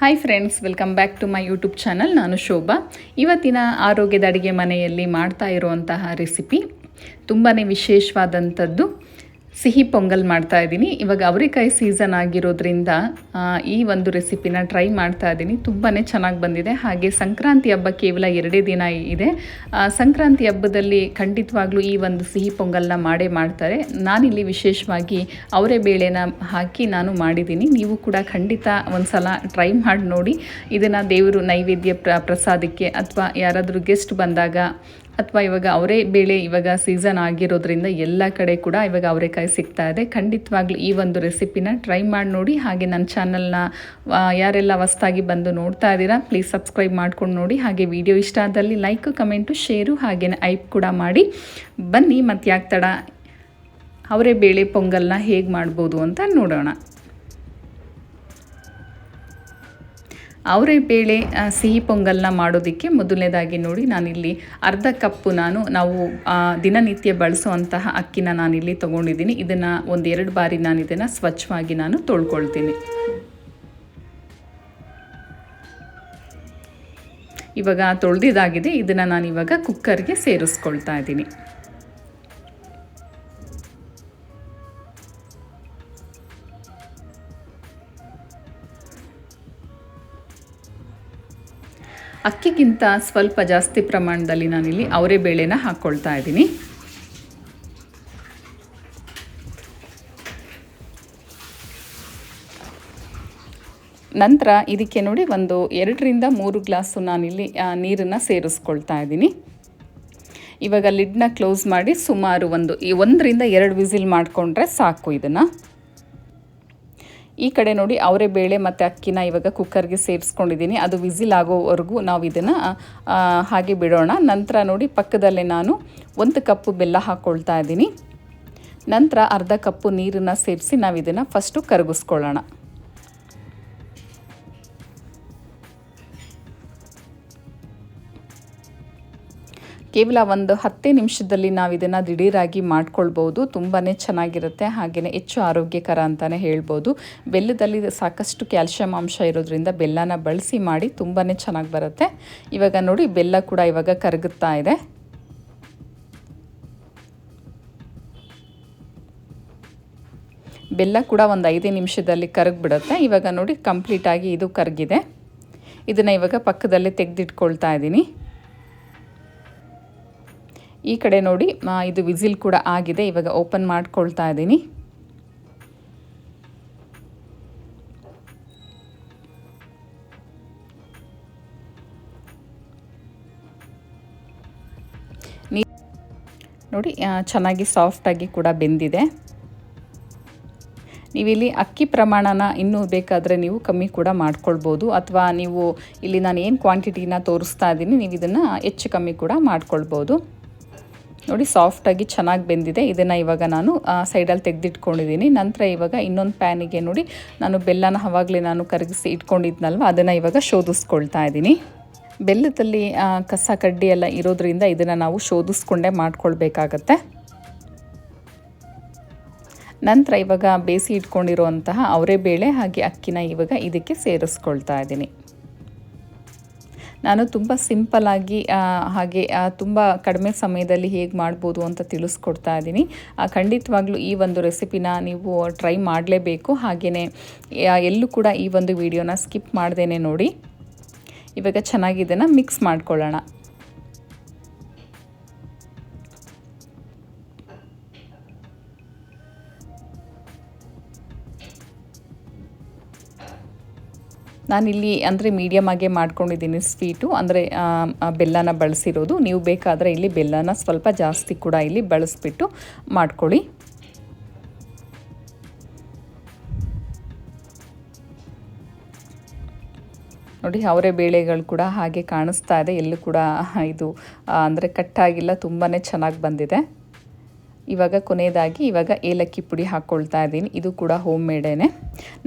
Hi friends welcome back to my YouTube channel ನಾನು ಶೋಭಾ. ಇವತ್ತಿನ ಆರೋಗ್ಯದ ಅಡುಗೆ ಮನೆಯಲ್ಲಿ ಮಾಡ್ತಾ ಇರುವಂತಹ ರೆಸಿಪಿ ತುಂಬಾ ವಿಶೇಷವಾದಂಥದ್ದು. ಸಿಹಿ ಪೊಂಗಲ್ ಮಾಡ್ತಾ ಇದ್ದೀನಿ. ಇವಾಗ ಅವರೆಕಾಯಿ ಸೀಸನ್ ಆಗಿರೋದ್ರಿಂದ ಈ ಒಂದು ರೆಸಿಪಿನ ಟ್ರೈ ಮಾಡ್ತಾ ಇದ್ದೀನಿ. ತುಂಬಾ ಚೆನ್ನಾಗಿ ಬಂದಿದೆ. ಹಾಗೆ ಸಂಕ್ರಾಂತಿ ಹಬ್ಬ ಕೇವಲ ಎರಡೇ ದಿನ ಇದೆ. ಸಂಕ್ರಾಂತಿ ಹಬ್ಬದಲ್ಲಿ ಖಂಡಿತವಾಗ್ಲೂ ಈ ಒಂದು ಸಿಹಿ ಪೊಂಗಲ್ನ ಮಾಡೇ ಮಾಡ್ತಾರೆ. ನಾನಿಲ್ಲಿ ವಿಶೇಷವಾಗಿ ಅವರೇ ಬೇಳೆನ ಹಾಕಿ ನಾನು ಮಾಡಿದ್ದೀನಿ. ನೀವು ಕೂಡ ಖಂಡಿತ ಒಂದ್ಸಲ ಟ್ರೈ ಮಾಡಿ ನೋಡಿ. ಇದನ್ನು ದೇವರು ನೈವೇದ್ಯ ಪ್ರ, ಪ್ರಸಾದಕ್ಕೆ ಅಥವಾ ಯಾರಾದರೂ ಗೆಸ್ಟ್ ಬಂದಾಗ ಅಥವಾ ಇವಾಗ ಅವರೇ ಬೇಳೆ ಇವಾಗ ಸೀಸನ್ ಆಗಿರೋದ್ರಿಂದ ಎಲ್ಲ ಕಡೆ ಕೂಡ ಇವಾಗ ಅವರೆಕಾಯಿ ಸಿಗ್ತಾ ಇದೆ. ಖಂಡಿತವಾಗ್ಲೂ ಈ ಒಂದು ರೆಸಿಪಿನ ಟ್ರೈ ಮಾಡಿ ನೋಡಿ. ಹಾಗೆ ನನ್ನ ಚಾನಲ್ನ ಯಾರೆಲ್ಲ ಹೊಸ್ತಾಗಿ ಬಂದು ನೋಡ್ತಾ ಇದ್ದೀರಾ ಪ್ಲೀಸ್ ಸಬ್ಸ್ಕ್ರೈಬ್ ಮಾಡ್ಕೊಂಡು ನೋಡಿ. ಹಾಗೆ ವಿಡಿಯೋ ಇಷ್ಟ ಆದಲ್ಲಿ ಲೈಕು ಕಮೆಂಟು ಶೇರು ಹಾಗೆಯೇ ಐಪ್ ಕೂಡ ಮಾಡಿ. ಬನ್ನಿ ಮತ್ತು ಯಾಕೆ ತಡ. ಅವರೇ ಬೇಳೆ, ಪೊಂಗಲ್ನ ಹೇಗೆ ಮಾಡ್ಬೋದು ಅಂತ ನೋಡೋಣ. ಅವರೇ ಬೇಳೆ ಸಿಹಿ ಪೊಂಗಲ್ನ ಮಾಡೋದಕ್ಕೆ ಮೊದಲನೇದಾಗಿ ನೋಡಿ ನಾನಿಲ್ಲಿ ಅರ್ಧ ಕಪ್ಪು ನಾನು, ನಾವು ದಿನನಿತ್ಯ ಬಳಸುವಂತಹ ಅಕ್ಕಿನ ನಾನಿಲ್ಲಿ ತೊಗೊಂಡಿದ್ದೀನಿ. ಇದನ್ನು ಒಂದೆರಡು ಬಾರಿ ನಾನು ಇದನ್ನು ಸ್ವಚ್ಛವಾಗಿ ನಾನು ತೊಳ್ಕೊಳ್ತೀನಿ. ಇವಾಗ ತೊಳೆದಿದ್ದಾಗಿದೆ, ಇದನ್ನು ನಾನು ಇವಾಗ ಕುಕ್ಕರ್ಗೆ ಸೇರಿಸ್ಕೊಳ್ತಾ ಇದ್ದೀನಿ. ಅಕ್ಕಿಗಿಂತ ಸ್ವಲ್ಪ ಜಾಸ್ತಿ ಪ್ರಮಾಣದಲ್ಲಿ ನಾನಿಲ್ಲಿ ಅವರೇ ಬೇಳೆನ ಹಾಕ್ಕೊಳ್ತಾ ಇದ್ದೀನಿ. ನಂತರ ಇದಕ್ಕೆ ನೋಡಿ ಒಂದು ಎರಡರಿಂದ ಮೂರು ಗ್ಲಾಸು ನಾನಿಲ್ಲಿ ನೀರನ್ನು ಸೇರಿಸ್ಕೊಳ್ತಾ ಇದ್ದೀನಿ. ಇವಾಗ ಲಿಡ್ನ ಕ್ಲೋಸ್ ಮಾಡಿ ಸುಮಾರು ಒಂದು ಒಂದರಿಂದ ಎರಡು ವಿಸಿಲ್ ಮಾಡಿಕೊಂಡ್ರೆ ಸಾಕು ಇದನ್ನು. ಈ ಕಡೆ ನೋಡಿ ಅವರೇ ಬೇಳೆ ಮತ್ತು ಅಕ್ಕಿನ ಇವಾಗ ಕುಕ್ಕರ್ಗೆ ಸೇರಿಸ್ಕೊಂಡಿದ್ದೀನಿ. ಅದು ವಿಸಿಲ್ ಆಗೋವರೆಗೂ ನಾವು ಇದನ್ನು ಹಾಗೆ ಬಿಡೋಣ. ನಂತರ ನೋಡಿ ಪಕ್ಕದಲ್ಲೇ ನಾನು ಒಂದು ಕಪ್ಪು ಬೆಲ್ಲ ಹಾಕ್ಕೊಳ್ತಾ ಇದ್ದೀನಿ. ನಂತರ ಅರ್ಧ ಕಪ್ಪು ನೀರನ್ನು ಸೇರಿಸಿ ನಾವು ಇದನ್ನು ಫಸ್ಟು ಕರಗಿಸ್ಕೊಳ್ಳೋಣ. ಕೇವಲ ಒಂದು ಹತ್ತೇ ನಿಮಿಷದಲ್ಲಿ ನಾವು ಇದನ್ನು ದಿಢೀರಾಗಿ ಮಾಡ್ಕೊಳ್ಬೋದು. ತುಂಬಾ ಚೆನ್ನಾಗಿರುತ್ತೆ. ಹಾಗೆಯೇ ಹೆಚ್ಚು ಆರೋಗ್ಯಕರ ಅಂತಲೇ ಹೇಳ್ಬೋದು. ಬೆಲ್ಲದಲ್ಲಿ ಸಾಕಷ್ಟು ಕ್ಯಾಲ್ಶಿಯಂ ಅಂಶ ಇರೋದ್ರಿಂದ ಬೆಲ್ಲನ ಬಳಸಿ ಮಾಡಿ ತುಂಬಾ ಚೆನ್ನಾಗಿ ಬರುತ್ತೆ. ಇವಾಗ ನೋಡಿ, ಬೆಲ್ಲ ಕೂಡ ಇವಾಗ ಕರಗುತ್ತಾ ಇದೆ. ಬೆಲ್ಲ ಕೂಡ ಒಂದು ಐದೇ ನಿಮಿಷದಲ್ಲಿ ಕರಗಿಬಿಡುತ್ತೆ. ಇವಾಗ ನೋಡಿ ಕಂಪ್ಲೀಟಾಗಿ ಇದು ಕರಗಿದೆ. ಇದನ್ನು ಇವಾಗ ಪಕ್ಕದಲ್ಲೇ ತೆಗೆದಿಟ್ಕೊಳ್ತಾ ಇದ್ದೀನಿ ಈ ಕಡೆ ನೋಡಿ ಇದು ವಿಸಿಲ್ ಕೂಡ ಆಗಿದೆ. ಇವಾಗ ಓಪನ್ ಮಾಡ್ಕೊಳ್ತಾ ಇದ್ದೀನಿ. ನೋಡಿ ಚೆನ್ನಾಗಿ ಸಾಫ್ಟಾಗಿ ಕೂಡ ಬೆಂದಿದೆ. ನೀವಿಲ್ಲಿ ಅಕ್ಕಿ ಪ್ರಮಾಣನ ಇನ್ನೂ ಬೇಕಾದರೆ ನೀವು ಕಮ್ಮಿ ಕೂಡ ಮಾಡ್ಕೊಳ್ಬೋದು. ಅಥವಾ ನೀವು ಇಲ್ಲಿ ನಾನು ಏನು ಕ್ವಾಂಟಿಟಿನ ತೋರಿಸ್ತಾ ಇದ್ದೀನಿ ನೀವು ಇದನ್ನು ಹೆಚ್ಚು ಕಮ್ಮಿ ಕೂಡ ಮಾಡ್ಕೊಳ್ಬೋದು. ನೋಡಿ ಸಾಫ್ಟಾಗಿ ಚೆನ್ನಾಗಿ ಬೆಂದಿದೆ. ಇದನ್ನು ಇವಾಗ ನಾನು ಸೈಡಲ್ಲಿ ತೆಗೆದಿಟ್ಕೊಂಡಿದ್ದೀನಿ ನಂತರ ಇವಾಗ ಇನ್ನೊಂದು ಪ್ಯಾನಿಗೆ ನೋಡಿ, ನಾನು ಬೆಲ್ಲನ ಆವಾಗಲೇ ನಾನು ಕರಗಿಸಿ ಇಟ್ಕೊಂಡಿದ್ನಲ್ವ, ಅದನ್ನು ಇವಾಗ ಶೋಧಿಸ್ಕೊಳ್ತಾ ಇದ್ದೀನಿ ಬೆಲ್ಲದಲ್ಲಿ ಕಸ ಕಡ್ಡಿ ಎಲ್ಲ ಇರೋದ್ರಿಂದ ಇದನ್ನು ನಾವು ಶೋಧಿಸ್ಕೊಂಡೇ ಮಾಡ್ಕೊಳ್ಬೇಕಾಗತ್ತೆ. ನಂತರ ಇವಾಗ ಬೇಸಿ ಇಟ್ಕೊಂಡಿರುವಂತಹ ಅವರೇ ಬೇಳೆ ಹಾಗೆ ಅಕ್ಕಿನ ಇವಾಗ ಇದಕ್ಕೆ ಸೇರಿಸ್ಕೊಳ್ತಾ ಇದ್ದೀನಿ ನಾನು ತುಂಬ ಸಿಂಪಲ್ಲಾಗಿ ಹಾಗೆ ತುಂಬ ಕಡಿಮೆ ಸಮಯದಲ್ಲಿ ಹೇಗೆ ಮಾಡ್ಬೋದು ಅಂತ ತಿಳಿಸ್ಕೊಡ್ತಾ ಇದ್ದೀನಿ. ಖಂಡಿತವಾಗ್ಲೂ ಈ ಒಂದು ರೆಸಿಪಿನ ನೀವು ಟ್ರೈ ಮಾಡಲೇಬೇಕು. ಹಾಗೆಯೇ ಎಲ್ಲೂ ಕೂಡ ಈ ಒಂದು ವಿಡಿಯೋನ ಸ್ಕಿಪ್ ಮಾಡ್ದೇನೆ ನೋಡಿ. ಇವಾಗ ಚೆನ್ನಾಗಿ ಇದನ್ನು ಮಿಕ್ಸ್ ಮಾಡ್ಕೊಳ್ಳೋಣ. ನಾನಿಲ್ಲಿ ಅಂದರೆ ಮೀಡಿಯಮ್ ಆಗೇ ಮಾಡ್ಕೊಂಡಿದ್ದೀನಿ ಸ್ವೀಟು ಅಂದರೆ ಬೆಲ್ಲನ ಬಳಸಿರೋದು. ನೀವು ಬೇಕಾದರೆ ಇಲ್ಲಿ ಬೆಲ್ಲನ ಸ್ವಲ್ಪ ಜಾಸ್ತಿ ಕೂಡ ಇಲ್ಲಿ ಬಳಸಿಬಿಟ್ಟು ಮಾಡ್ಕೊಳ್ಳಿ. ನೋಡಿ, ಅವರೇ ಬೇಳೆಗಳು ಕೂಡ ಹಾಗೆ ಕಾಣಿಸ್ತಾ ಇದೆ. ಎಲ್ಲೂ ಕೂಡ ಇದು ಅಂದರೆ ಕಟ್ಟಾಗಿಲ್ಲ ತುಂಬಾ ಚೆನ್ನಾಗಿ ಬಂದಿದೆ. ಇವಾಗ ಕೊನೆಯದಾಗಿ ಇವಾಗ ಏಲಕ್ಕಿ ಪುಡಿ ಹಾಕ್ಕೊಳ್ತಾ ಇದ್ದೀನಿ. ಇದು ಕೂಡ ಹೋಮ್ ಮೇಡೇನೆ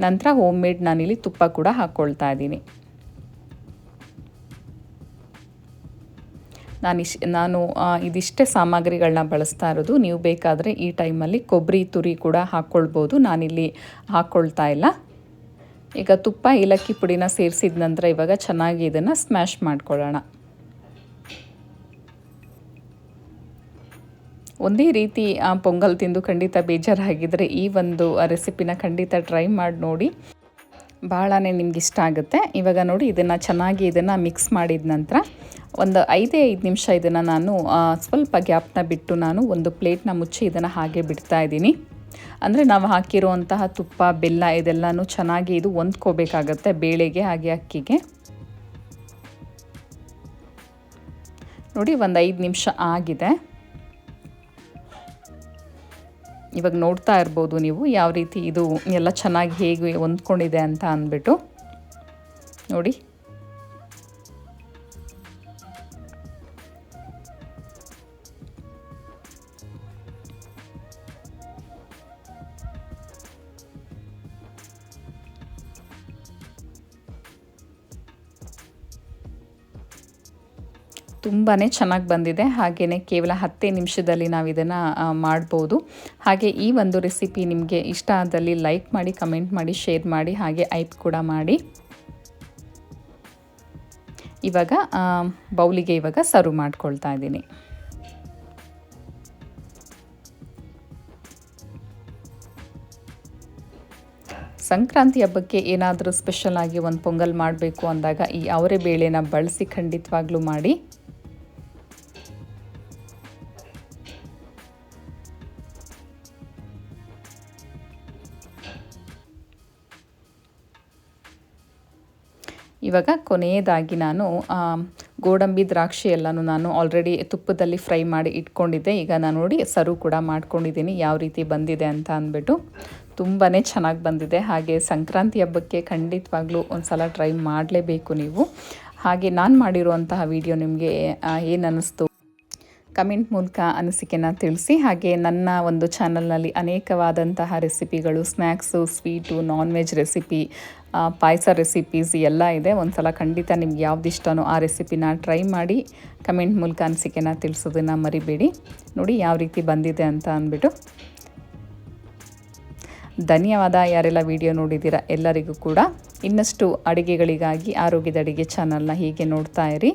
ನಂತರ ಹೋಮ್ ಮೇಡ್ ನಾನಿಲ್ಲಿ ತುಪ್ಪ ಕೂಡ ಹಾಕ್ಕೊಳ್ತಾ ಇದ್ದೀನಿ. ನಾನು ಇಶ್ ನಾನು ಇದಿಷ್ಟೇ ಸಾಮಗ್ರಿಗಳನ್ನ ಬಳಸ್ತಾ ಇರೋದು. ನೀವು ಬೇಕಾದರೆ ಈ ಟೈಮಲ್ಲಿ ಕೊಬ್ಬರಿ ತುರಿ ಕೂಡ ಹಾಕ್ಕೊಳ್ಬೋದು ನಾನಿಲ್ಲಿ ಹಾಕ್ಕೊಳ್ತಾ ಇಲ್ಲ. ಈಗ ತುಪ್ಪ, ಏಲಕ್ಕಿ ಪುಡಿನ ಸೇರಿಸಿದ ನಂತರ ಇವಾಗ ಚೆನ್ನಾಗಿ ಇದನ್ನು ಸ್ಮ್ಯಾಶ್ ಮಾಡ್ಕೊಳ್ಳೋಣ. ಒಂದೇ ರೀತಿ ಆ ಪೊಂಗಲ್ ತಿಂದು ಖಂಡಿತ ಬೇಜಾರಾಗಿದ್ದರೆ ಈ ಒಂದು ರೆಸಿಪಿನ ಖಂಡಿತ ಟ್ರೈ ಮಾಡಿ ನೋಡಿ. ಭಾಳನೇ ನಿಮ್ಗೆ ಇಷ್ಟ ಆಗುತ್ತೆ. ಇವಾಗ ನೋಡಿ ಇದನ್ನು ಚೆನ್ನಾಗಿ ಇದನ್ನು ಮಿಕ್ಸ್ ಮಾಡಿದ ನಂತರ ಒಂದು ಐದೇ ಐದು ನಿಮಿಷ ಇದನ್ನು ನಾನು ಸ್ವಲ್ಪ ಗ್ಯಾಪ್ನ ಬಿಟ್ಟು ನಾನು ಒಂದು ಪ್ಲೇಟ್ನ ಮುಚ್ಚಿ ಇದನ್ನು ಹಾಗೆ ಬಿಡ್ತಾ ಇದ್ದೀನಿ. ಅಂದರೆ ನಾವು ಹಾಕಿರುವಂತಹ ತುಪ್ಪ, ಬೆಲ್ಲ ಇದೆಲ್ಲನೂ ಚೆನ್ನಾಗಿ ಇದು ಹೊಂದ್ಕೋಬೇಕಾಗತ್ತೆ ಬೇಳೆಗೆ ಹಾಗೆ ಅಕ್ಕಿಗೆ. ನೋಡಿ ಒಂದು ಐದು ನಿಮಿಷ ಆಗಿದೆ. ಇವಾಗ ನೋಡ್ತಾ ಇರ್ಬೋದು ನೀವು ಯಾವ ರೀತಿ ಇದು ಎಲ್ಲ ಚೆನ್ನಾಗಿ ಹೇಗೆ ಹೊಂದ್ಕೊಂಡಿದೆ ಅಂತ ಅಂದ್ಬಿಟ್ಟು. ನೋಡಿ. ತುಂಬಾ ಚೆನ್ನಾಗಿ ಬಂದಿದೆ. ಹಾಗೆಯೇ ಕೇವಲ ಹತ್ತೇ ನಿಮಿಷದಲ್ಲಿ ನಾವು ಇದನ್ನು ಮಾಡ್ಬೋದು. ಹಾಗೆ ಈ ಒಂದು ರೆಸಿಪಿ ನಿಮಗೆ ಇಷ್ಟ ಆದಲ್ಲಿ ಲೈಕ್ ಮಾಡಿ, ಕಮೆಂಟ್ ಮಾಡಿ, ಶೇರ್ ಮಾಡಿ, ಹಾಗೆ ಐಪ್ ಕೂಡ ಮಾಡಿ. ಇವಾಗ ಬೌಲಿಗೆ ಇವಾಗ ಸರ್ವ್ ಮಾಡ್ಕೊಳ್ತಾ ಇದ್ದೀನಿ. ಸಂಕ್ರಾಂತಿ ಹಬ್ಬಕ್ಕೆ ಏನಾದರೂ ಸ್ಪೆಷಲ್ ಆಗಿ ಒಂದು ಪೊಂಗಲ್ ಮಾಡಬೇಕು ಅಂದಾಗ ಈ ಅವರೆ ಬೇಳೆನ ಬಳಸಿ ಖಂಡಿತವಾಗ್ಲೂ ಮಾಡಿ. ಇವಾಗ ಕೊನೆಯದಾಗಿ ನಾನು ಗೋಡಂಬಿ ದ್ರಾಕ್ಷಿ ಎಲ್ಲನೂ ನಾನು ಆಲ್ರೆಡಿ ತುಪ್ಪದಲ್ಲಿ ಫ್ರೈ ಮಾಡಿ ಇಟ್ಕೊಂಡಿದ್ದೆ. ಈಗ ನಾನು ನೋಡಿ ಸರ್ವ್ ಕೂಡ ಮಾಡ್ಕೊಂಡಿದ್ದೀನಿ. ಯಾವ ರೀತಿ ಬಂದಿದೆ ಅಂತ ಅಂದ್ಬಿಟ್ಟು ತುಂಬಾ ಚೆನ್ನಾಗಿ ಬಂದಿದೆ. ಹಾಗೆ ಸಂಕ್ರಾಂತಿ ಹಬ್ಬಕ್ಕೆ ಖಂಡಿತವಾಗ್ಲೂ ಒಂದು ಸಲ ಟ್ರೈ ಮಾಡಲೇಬೇಕು ನೀವು. ಹಾಗೆ ನಾನು ಮಾಡಿರುವಂತಹ ವಿಡಿಯೋ ನಿಮಗೆ ಏನು ಅನ್ನಿಸ್ತು ಕಮೆಂಟ್ ಮೂಲಕ ಅನಿಸಿಕೆನ ತಿಳಿಸಿ. ಹಾಗೆ ನನ್ನ ಒಂದು ಚಾನಲ್ನಲ್ಲಿ ಅನೇಕವಾದಂತಹ ರೆಸಿಪಿಗಳು snacks sweet non veg recipe ಪಾಯಸ ರೆಸಿಪೀಸ್ ಎಲ್ಲ ಇದೆ. ಒಂದು ಸಲ ಖಂಡಿತ ನಿಮ್ಗೆ ಯಾವ್ದು ಇಷ್ಟನೋ ಆ ರೆಸಿಪಿನ ಟ್ರೈ ಮಾಡಿ ಕಮೆಂಟ್ ಮೂಲಕ ಅನಿಸಿಕೆನ ತಿಳಿಸೋದನ್ನು ಮರಿಬೇಡಿ. ನೋಡಿ ಯಾವ ರೀತಿ ಬಂದಿದೆ ಅಂತ ಅಂದ್ಬಿಟ್ಟು. ಧನ್ಯವಾದ ಯಾರೆಲ್ಲ ವಿಡಿಯೋ ನೋಡಿದ್ದೀರಾ ಎಲ್ಲರಿಗೂ ಕೂಡ. ಇನ್ನಷ್ಟು ಅಡುಗೆಗಳಿಗಾಗಿ ಆರೋಗ್ಯದ ಅಡುಗೆ ಚಾನಲ್ನ ಹೀಗೆ ನೋಡ್ತಾ ಇರಿ.